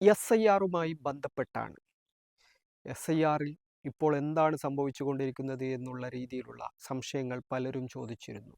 S I ആറുമായി ബന്ധപ്പെട്ടാണ്. S I ആറിൽ ഇപ്പോൾ എന്താണ് സംഭവിച്ചുകൊണ്ടിരിക്കുന്നത് എന്നുള്ള രീതിയിലുള്ള സംശയങ്ങൾ പലരും ചോദിച്ചിരുന്നു.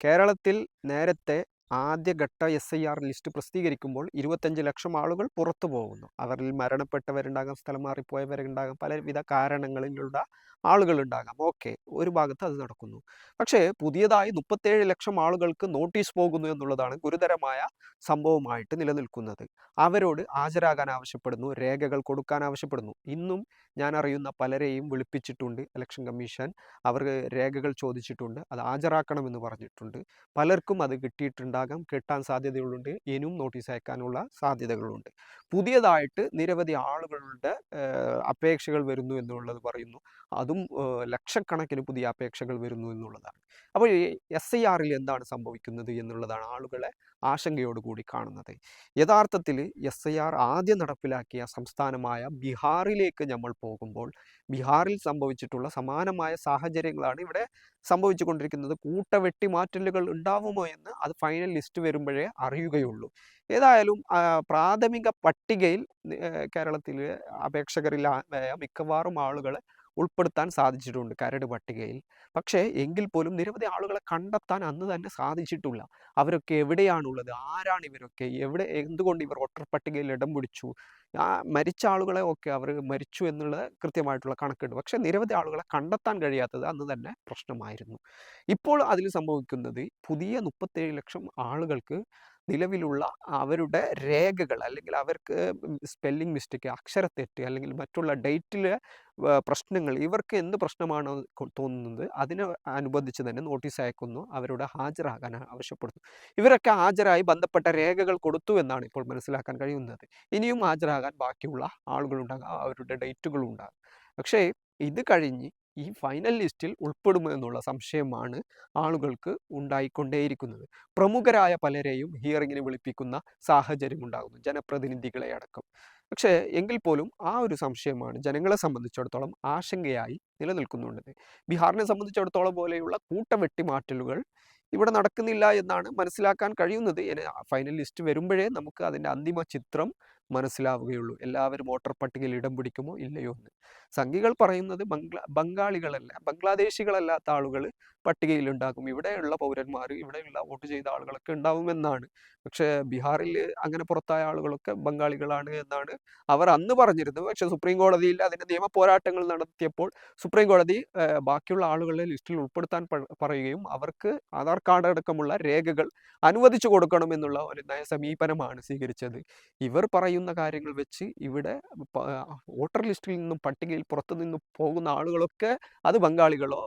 കേരളത്തിൽ നേരത്തെ ആദ്യഘട്ട എസ് ഐ ആർ ലിസ്റ്റ് പ്രസിദ്ധീകരിക്കുമ്പോൾ ഇരുപത്തഞ്ച് ലക്ഷം ആളുകൾ പുറത്തു പോകുന്നു അവരിൽ മരണപ്പെട്ടവരുണ്ടാകാം സ്ഥലം മാറിപ്പോയവരുണ്ടാകാം പലവിധ കാരണങ്ങളിലുള്ള ആളുകളുണ്ടാകാം. ഓക്കെ ഒരു ഭാഗത്ത് അത് നടക്കുന്നു. പക്ഷേ പുതിയതായി മുപ്പത്തേഴ് ലക്ഷം ആളുകൾക്ക് നോട്ടീസ് പോകുന്നു എന്നുള്ളതാണ് ഗുരുതരമായ സംഭവമായിട്ട് നിലനിൽക്കുന്നത്. അവരോട് ഹാജരാകാൻ ആവശ്യപ്പെടുന്നു രേഖകൾ കൊടുക്കാൻ ആവശ്യപ്പെടുന്നു. ഇന്നും ഞാൻ അറിയുന്ന പലരെയും വിളിപ്പിച്ചിട്ടുണ്ട് ഇലക്ഷൻ കമ്മീഷൻ അവർ രേഖകൾ ചോദിച്ചിട്ടുണ്ട് അത് ഹാജരാക്കണമെന്ന് പറഞ്ഞിട്ടുണ്ട്. പലർക്കും അത് കിട്ടിയിട്ടുണ്ടാകാം കിട്ടാൻ സാധ്യതകളുണ്ട് ഇനിയും നോട്ടീസ് അയക്കാനുള്ള സാധ്യതകളുണ്ട്. പുതിയതായിട്ട് നിരവധി ആളുകളുടെ അപേക്ഷകൾ വരുന്നു എന്നുള്ളത് പറയുന്നു. അതും ലക്ഷക്കണക്കിന് പുതിയ അപേക്ഷകൾ വരുന്നു എന്നുള്ളതാണ്. അപ്പോൾ എസ് ഐ ആറിൽ എന്താണ് സംഭവിക്കുന്നത് എന്നുള്ളതാണ് ആളുകളെ ആശങ്കയോടുകൂടി കാണുന്നത്. യഥാർത്ഥത്തിൽ എസ് ഐ ആർ ആദ്യം നടപ്പിലാക്കിയ സംസ്ഥാനമായ ബീഹാറിലേക്ക് നമ്മൾ പോകുമ്പോൾ ബീഹാറിൽ സംഭവിച്ചിട്ടുള്ള സമാനമായ സാഹചര്യങ്ങളാണ് ഇവിടെ സംഭവിച്ചു കൊണ്ടിരിക്കുന്നത് കൂട്ട വെട്ടിമാറ്റലുകൾ ഉണ്ടാവുമോ എന്ന് അത് ഫൈനൽ ലിസ്റ്റ് വരുമ്പോഴേ അറിയുകയുള്ളൂ. ഏതായാലും പ്രാഥമിക പട്ടികയിൽ കേരളത്തിലെ അപേക്ഷകരിലായ മിക്കവാറും ആളുകളെ ഉൾപ്പെടുത്താൻ സാധിച്ചിട്ടുണ്ട് കരട് പട്ടികയിൽ. പക്ഷേ എങ്കിൽ പോലും നിരവധി ആളുകളെ കണ്ടെത്താൻ അന്ന് തന്നെ സാധിച്ചിട്ടില്ല. അവരൊക്കെ എവിടെയാണുള്ളത്? ആരാണ് ഇവരൊക്കെ? എവിടെ എന്തുകൊണ്ട് ഇവർ വോട്ടർ പട്ടികയിൽ ഇടം പിടിച്ചു? ആ മരിച്ച ആളുകളെ ഒക്കെ അവർ മരിച്ചു എന്നുള്ളത് കൃത്യമായിട്ടുള്ള കണക്കുണ്ട്. പക്ഷെ നിരവധി ആളുകളെ കണ്ടെത്താൻ കഴിയാത്തത് അന്ന് തന്നെ പ്രശ്നമായിരുന്നു. ഇപ്പോൾ അതിൽ സംഭവിക്കുന്നത് പുതിയ മുപ്പത്തേഴ് ലക്ഷം ആളുകൾക്ക് നിലവിലുള്ള അവരുടെ രേഖകൾ അല്ലെങ്കിൽ അവർക്ക് സ്പെല്ലിംഗ് മിസ്റ്റേക്ക് അക്ഷരത്തെറ്റ് അല്ലെങ്കിൽ മറ്റുള്ള ഡേറ്റിലെ പ്രശ്നങ്ങൾ ഇവർക്ക് എന്ത് പ്രശ്നമാണോ തോന്നുന്നത് അതിനെ അനുബന്ധിച്ച് തന്നെ നോട്ടീസ് അയക്കുന്നു അവരോട് ഹാജരാകാൻ ആവശ്യപ്പെടുന്നു. ഇവരൊക്കെ ഹാജരായി ബന്ധപ്പെട്ട രേഖകൾ കൊടുത്തു എന്നാണ് ഇപ്പോൾ മനസ്സിലാക്കാൻ കഴിയുന്നത്. ഇനിയും ഹാജരാകാൻ ബാക്കിയുള്ള ആളുകളുണ്ടാകാം അവരുടെ ഡേറ്റുകളുണ്ടാകും. പക്ഷേ ഇത് കഴിഞ്ഞ് ഈ ഫൈനൽ ലിസ്റ്റിൽ ഉൾപ്പെടുമെന്നുള്ള സംശയമാണ് ആളുകൾക്ക് ഉണ്ടായിക്കൊണ്ടേയിരിക്കുന്നത്. പ്രമുഖരായ പലരെയും ഹിയറിങ്ങിന് വിളിപ്പിക്കുന്ന സാഹചര്യം ഉണ്ടാകുന്നു. ജനപ്രതിനിധികളെ അടക്കം. പക്ഷേ എങ്കിൽ പോലും ആ ഒരു സംശയമാണ് ജനങ്ങളെ സംബന്ധിച്ചിടത്തോളം ആശങ്കയായി നിലനിൽക്കുന്നുണ്ട്. ബീഹാറിനെ സംബന്ധിച്ചിടത്തോളം പോലെയുള്ള കൂട്ടവെട്ടിമാറ്റലുകൾ ഇവിടെ നടക്കുന്നില്ല എന്നാണ് മനസ്സിലാക്കാൻ കഴിയുന്നത്. ഫൈനൽ ലിസ്റ്റ് വരുമ്പോഴേ നമുക്ക് അതിന്റെ അന്തിമ ചിത്രം മനസ്സിലാവുകയുള്ളൂ. എല്ലാവരും വോട്ടർ പട്ടികയിൽ ഇടം പിടിക്കുമോ? ഇല്ലയോ എന്ന്. സംഘികൾ പറയുന്നത് ബംഗ്ലാ ബംഗാളികളല്ല ബംഗ്ലാദേശികളല്ലാത്ത ആളുകൾ പട്ടികയിലുണ്ടാകും ഇവിടെയുള്ള പൗരന്മാർ ഇവിടെയുള്ള വോട്ട് ചെയ്ത ആളുകളൊക്കെ ഉണ്ടാവുമെന്നാണ്. പക്ഷേ ബീഹാറിൽ അങ്ങനെ പുറത്തായ ആളുകളൊക്കെ ബംഗാളികളാണ് എന്നാണ് അവർ അന്ന് പറഞ്ഞിരുന്നത്. പക്ഷെ സുപ്രീം കോടതിയിൽ അതിന്റെ നിയമ പോരാട്ടങ്ങൾ നടത്തിയപ്പോൾ സുപ്രീം കോടതി ബാക്കിയുള്ള ആളുകളെ ലിസ്റ്റിൽ ഉൾപ്പെടുത്താൻ പറയുകയും അവർക്ക് ആധാർ കാർഡ് അടക്കമുള്ള രേഖകൾ അനുവദിച്ചു കൊടുക്കണം എന്നുള്ള ഒരു നയ സമീപനമാണ് സ്വീകരിച്ചത്. ഇവർ പറയുന്ന കാര്യങ്ങൾ വെച്ച് ഇവിടെ വോട്ടർ ലിസ്റ്റിൽ നിന്നും പട്ടികയിൽ പുറത്തു നിന്നും പോകുന്ന ആളുകളൊക്കെ അത് ബംഗാളികളോ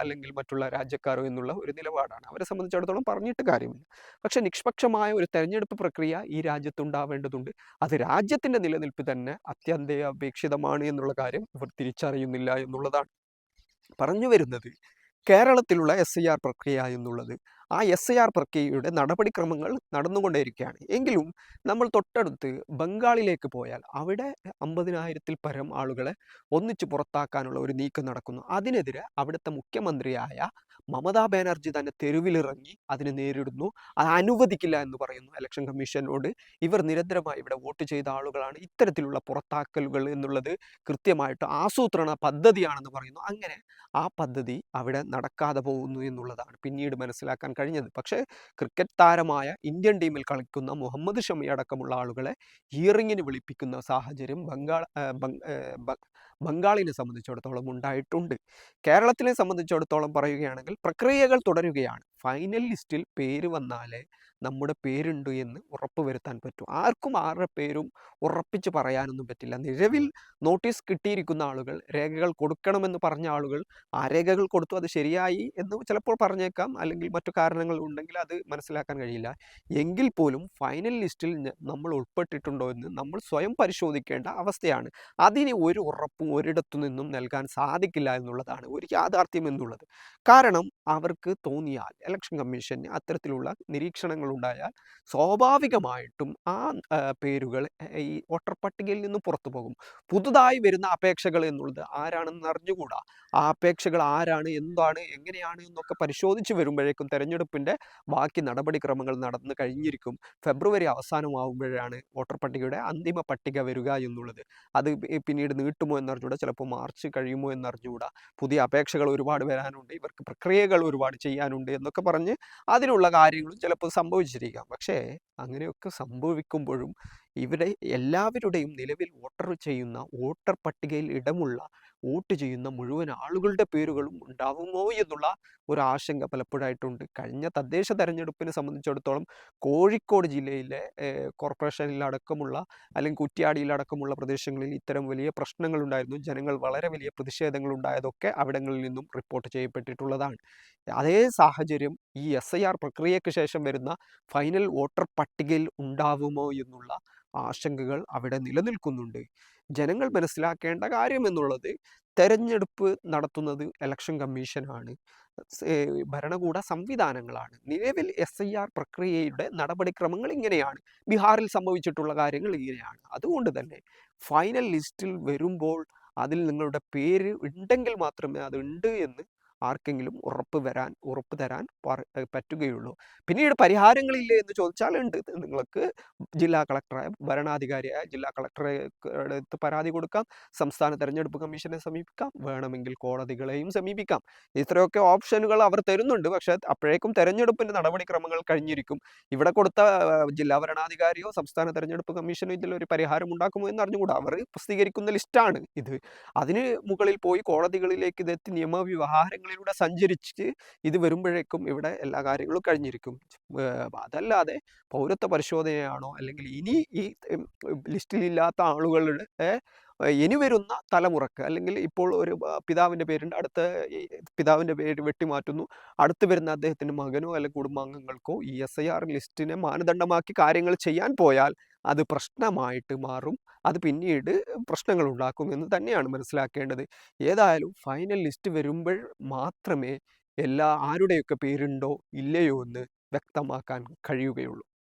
അല്ലെങ്കിൽ മറ്റുള്ള രാജ്യക്കാരോ എന്നുള്ള ഒരു നിലപാടാണ്. അവരെ സംബന്ധിച്ചിടത്തോളം പറഞ്ഞിട്ട് കാര്യമില്ല. പക്ഷെ നിഷ്പക്ഷമായ ഒരു തെരഞ്ഞെടുപ്പ് പ്രക്രിയ ഈ രാജ്യത്തുണ്ടാവേണ്ടതുണ്ട്. അത് രാജ്യത്തിന്റെ നിലനിൽപ്പ് തന്നെ അത്യന്താപേക്ഷിതമാണ് എന്നുള്ള കാര്യം ഇവർ തിരിച്ചറിയുന്നില്ല എന്നുള്ളതാണ്. പറഞ്ഞു വരുന്നത് കേരളത്തിലുള്ള എസ് ഐ ആർ പ്രക്രിയ എന്നുള്ളത് ആ എസ് ഐ ആർ പ്രക്രിയയുടെ നടപടിക്രമങ്ങൾ നടന്നുകൊണ്ടേയിരിക്കുകയാണ്. എങ്കിലും നമ്മൾ തൊട്ടടുത്ത് ബംഗാളിലേക്ക് പോയാൽ അവിടെ അമ്പതിനായിരത്തിൽ പരം ആളുകളെ ഒന്നിച്ചു പുറത്താക്കാനുള്ള ഒരു നീക്കം നടക്കുന്നു. അതിനെതിരെ അവിടുത്തെ മുഖ്യമന്ത്രിയായ മമതാ ബാനർജി തന്നെ തെരുവിലിറങ്ങി അതിനെ നേരിടുന്നു. അത് അനുവദിക്കില്ല എന്ന് പറയുന്നു ഇലക്ഷൻ കമ്മീഷനോട്. ഇവർ നിരന്തരമായി ഇവിടെ വോട്ട് ചെയ്ത ആളുകളാണ്. ഇത്തരത്തിലുള്ള പുറത്താക്കലുകൾ എന്നുള്ളത് കൃത്യമായിട്ട് ആസൂത്രണ പദ്ധതിയാണെന്ന് പറയുന്നു. അങ്ങനെ ആ പദ്ധതി അവിടെ നടക്കാതെ പോകുന്നു എന്നുള്ളതാണ്. പിന്നീട് മനസ്സിലാക്കാൻ കഴിഞ്ഞത്. പക്ഷേ ക്രിക്കറ്റ് താരമായ ഇന്ത്യൻ ടീമിൽ കളിക്കുന്ന മുഹമ്മദ് ഷമി അടക്കമുള്ള ആളുകളെ ഹിയറിങ്ങിന് വിളിപ്പിക്കുന്ന സാഹചര്യം ബംഗാൾ ബംഗാളിനെ സംബന്ധിച്ചിടത്തോളം ഉണ്ടായിട്ടുണ്ട്. കേരളത്തിനെ സംബന്ധിച്ചിടത്തോളം പറയുകയാണെങ്കിൽ പ്രക്രിയകൾ തുടരുകയാണ്. ഫൈനൽ ലിസ്റ്റിൽ പേര് വന്നാലേ നമ്മുടെ പേരുണ്ട് എന്ന് ഉറപ്പ് വരുത്താൻ പറ്റും. ആർക്കും ആരുടെ പേരും ഉറപ്പിച്ച് പറയാനൊന്നും പറ്റില്ല. നിലവിൽ നോട്ടീസ് കിട്ടിയിരിക്കുന്ന ആളുകൾ രേഖകൾ കൊടുക്കണമെന്ന് പറഞ്ഞ ആളുകൾ ആ രേഖകൾ കൊടുത്തു അത് ശരിയായി എന്ന് ചിലപ്പോൾ പറഞ്ഞേക്കാം. അല്ലെങ്കിൽ മറ്റു കാരണങ്ങൾ ഉണ്ടെങ്കിൽ അത് മനസ്സിലാക്കാൻ കഴിയില്ല. എങ്കിൽ പോലും ഫൈനൽ ലിസ്റ്റിൽ നമ്മൾ ഉൾപ്പെട്ടിട്ടുണ്ടോ എന്ന് നമ്മൾ സ്വയം പരിശോധിക്കേണ്ട അവസ്ഥയാണ്. അതിന് ഒരു ഉറപ്പും ഒരിടത്തു നിന്നും നൽകാൻ സാധിക്കില്ല എന്നുള്ളതാണ് ഒരു യാഥാർത്ഥ്യം എന്നുള്ളത്. കാരണം അവർക്ക് തോന്നിയാൽ ഇലക്ഷൻ കമ്മീഷന് അത്തരത്തിലുള്ള നിരീക്ഷണങ്ങൾ ഉണ്ടായാൽ സ്വാഭാവികമായിട്ടും ആ പേരുകൾ ഈ വോട്ടർ പട്ടികയിൽ നിന്ന് പുറത്തു പോകും. പുതുതായി വരുന്ന അപേക്ഷകൾ എന്നുള്ളത് ആരാണെന്ന് അറിഞ്ഞുകൂടാ? ആ അപേക്ഷകൾ ആരാണ്? എന്താണ്? എങ്ങനെയാണ്? എന്നൊക്കെ പരിശോധിച്ച് വരുമ്പോഴേക്കും തെരഞ്ഞെടുപ്പിന്റെ ബാക്കി നടപടിക്രമങ്ങൾ നടന്നു കഴിഞ്ഞിരിക്കും. ഫെബ്രുവരി അവസാനമാകുമ്പോഴാണ് വോട്ടർ പട്ടികയുടെ അന്തിമ പട്ടിക വരിക എന്നുള്ളത്. അത് പിന്നീട് നീട്ടുമോ എന്നറിഞ്ഞൂടാ ചിലപ്പോൾ മാർച്ച് കഴിയുമോ എന്നറിഞ്ഞുകൂടാ? പുതിയ അപേക്ഷകൾ ഒരുപാട് വരാനുണ്ട്. ഇവർക്ക് പ്രക്രിയകൾ ഒരുപാട് ചെയ്യാനുണ്ട് എന്നൊക്കെ പറഞ്ഞ് അതിനുള്ള കാര്യങ്ങളും ചിലപ്പോൾ സംഭവിച്ചിരിക്കാം. പക്ഷേ അങ്ങനെയൊക്കെ സംഭവിക്കുമ്പോഴും ഇവിടെ എല്ലാവരുടെയും നിലവിൽ വോട്ടർ ചെയ്യുന്ന വോട്ടർ പട്ടികയിൽ ഇടമുള്ള വോട്ട് ചെയ്യുന്ന മുഴുവൻ ആളുകളുടെ പേരുകളും ഉണ്ടാവുമോ എന്നുള്ള ഒരു ആശങ്ക പലപ്പോഴായിട്ടുണ്ട്. കഴിഞ്ഞ തദ്ദേശ തെരഞ്ഞെടുപ്പിനെ സംബന്ധിച്ചിടത്തോളം കോഴിക്കോട് ജില്ലയിലെ കോർപ്പറേഷനിലടക്കമുള്ള അല്ലെങ്കിൽ കുറ്റ്യാടിയിലടക്കമുള്ള പ്രദേശങ്ങളിൽ ഇത്തരം വലിയ പ്രശ്നങ്ങളുണ്ടായിരുന്നു. ജനങ്ങൾ വളരെ വലിയ പ്രതിഷേധങ്ങൾ ഉണ്ടായതൊക്കെ അവിടങ്ങളിൽ നിന്നും റിപ്പോർട്ട് ചെയ്യപ്പെട്ടിട്ടുള്ളതാണ്. അതേ സാഹചര്യം ഈ എസ് ഐ ആർ പ്രക്രിയയ്ക്ക് ശേഷം വരുന്ന ഫൈനൽ വോട്ടർ പട്ടികയിൽ ഉണ്ടാവുമോ എന്നുള്ള ആശങ്കകൾ അവിടെ നിലനിൽക്കുന്നുണ്ട്. ജനങ്ങൾ മനസ്സിലാക്കേണ്ട കാര്യം എന്നുള്ളത് തെരഞ്ഞെടുപ്പ് നടത്തുന്നത് ഇലക്ഷൻ കമ്മീഷനാണ് ഭരണകൂട സംവിധാനങ്ങളാണ്. നിലവിൽ എസ് ഐ ആർ പ്രക്രിയയുടെ നടപടിക്രമങ്ങൾ ഇങ്ങനെയാണ്. ബീഹാറിൽ സംഭവിച്ചിട്ടുള്ള കാര്യങ്ങൾ ഇങ്ങനെയാണ്. അതുകൊണ്ട് തന്നെ ഫൈനൽ ലിസ്റ്റിൽ വരുമ്പോൾ അതിൽ നിങ്ങളുടെ പേര് ഉണ്ടെങ്കിൽ മാത്രമേ അത് ഉണ്ട് എന്ന് ആർക്കെങ്കിലും ഉറപ്പ് വരാൻ ഉറപ്പ് തരാൻ പറ- പറ്റുകയുള്ളൂ. പിന്നീട് പരിഹാരങ്ങളില്ലേ എന്ന് ചോദിച്ചാൽ ഉണ്ട്. നിങ്ങൾക്ക് ജില്ലാ കളക്ടറായ ഭരണാധികാരിയായ ജില്ലാ കളക്ടറെ അടുത്ത് പരാതി കൊടുക്കാം. സംസ്ഥാന തെരഞ്ഞെടുപ്പ് കമ്മീഷനെ സമീപിക്കാം. വേണമെങ്കിൽ കോടതികളെയും സമീപിക്കാം. ഇത്രയൊക്കെ ഓപ്ഷനുകൾ അവർ തരുന്നുണ്ട്. പക്ഷേ അപ്പോഴേക്കും തെരഞ്ഞെടുപ്പിന്റെ നടപടിക്രമങ്ങൾ കഴിഞ്ഞിരിക്കും. ഇവിടെ കൊടുത്ത ജില്ലാ ഭരണാധികാരിയോ സംസ്ഥാന തെരഞ്ഞെടുപ്പ് കമ്മീഷനോ ഇതിലൊരു പരിഹാരം ഉണ്ടാക്കുമോ എന്ന് അറിഞ്ഞുകൂടാ. അവർ പ്രസിദ്ധീകരിക്കുന്ന ലിസ്റ്റാണ് ഇത്. അതിന് മുകളിൽ പോയി കോടതികളിലേക്ക് ഇതെത്തി നിയമവ്യവഹാരങ്ങളിലൂടെ സഞ്ചരിച്ച് ഇത് വരുമ്പോഴേക്കും ഇവിടെ എല്ലാ കാര്യങ്ങളും കഴിഞ്ഞിരിക്കും. അതല്ലാതെ പൗരത്വ പരിശോധനയാണോ അല്ലെങ്കിൽ ഇനി ഈ ലിസ്റ്റിലില്ലാത്ത ആളുകളുടെ ഇനി വരുന്ന തലമുറയ്ക്ക് അല്ലെങ്കിൽ ഇപ്പോൾ ഒരു പിതാവിന്റെ പേരുണ്ട് അടുത്ത പിതാവിന്റെ പേര് വെട്ടിമാറ്റുന്നു. അടുത്ത് വരുന്ന അദ്ദേഹത്തിന്റെ മകനോ അല്ലെങ്കിൽ കുടുംബാംഗങ്ങൾക്കോ ഈ എസ് ഐ ആർ ലിസ്റ്റിനെ മാനദണ്ഡമാക്കി കാര്യങ്ങൾ ചെയ്യാൻ പോയാൽ അത് പ്രശ്നമായിട്ട് മാറും. അത് പിന്നീട് പ്രശ്നങ്ങൾ ഉണ്ടാക്കും എന്ന് തന്നെയാണ് മനസ്സിലാക്കേണ്ടത്. ഏതായാലും ഫൈനൽ ലിസ്റ്റ് വരുമ്പോൾ മാത്രമേ എല്ലാ ആരുടെയൊക്കെ പേരുണ്ടോ ഇല്ലയോ എന്ന് വ്യക്തമാക്കാൻ കഴിയുകയുള്ളൂ.